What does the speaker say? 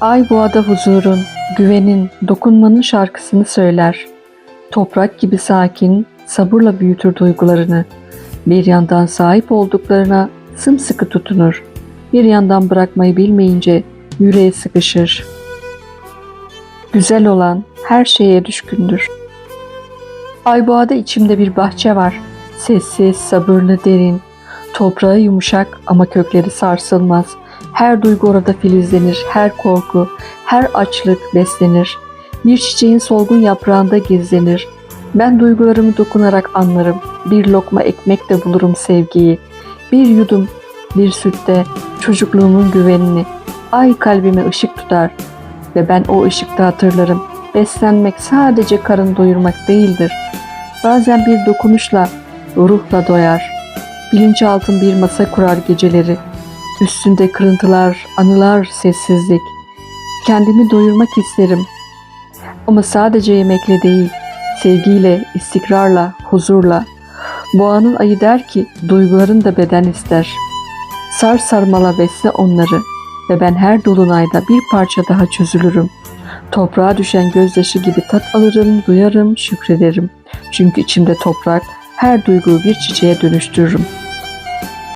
Ay boğada huzurun, güvenin, dokunmanın şarkısını söyler. Toprak gibi sakin, sabırla büyütür duygularını. Bir yandan sahip olduklarına sımsıkı tutunur. Bir yandan bırakmayı bilmeyince yüreğe sıkışır. Güzel olan her şeye düşkündür. Ayboğa'da içimde bir bahçe var. Sessiz, sabırlı, derin. Toprağı yumuşak ama kökleri sarsılmaz. Her duygu orada filizlenir, her korku, her açlık beslenir. Bir çiçeğin solgun yaprağında gizlenir. Ben duygularımı dokunarak anlarım. Bir lokma ekmekle bulurum sevgiyi. Bir yudum, bir sütte çocukluğumun güvenini. Ay kalbime ışık tutar ve ben o ışıkta hatırlarım. Beslenmek sadece karın doyurmak değildir. Bazen bir dokunuşla, ruhla doyar. Bilinçaltım bir masa kurar geceleri. Üstünde kırıntılar, anılar, sessizlik. Kendimi doyurmak isterim. Ama sadece yemekle değil, sevgiyle, istikrarla, huzurla. Boğanın ayı der ki, duyguların da beden ister. Sar sarmala besle onları ve ben her dolunayda bir parça daha çözülürüm. Toprağa düşen gözyaşı gibi tat alırım, duyarım, şükrederim. Çünkü içimde toprak her duyguyu bir çiçeğe dönüştürürüm.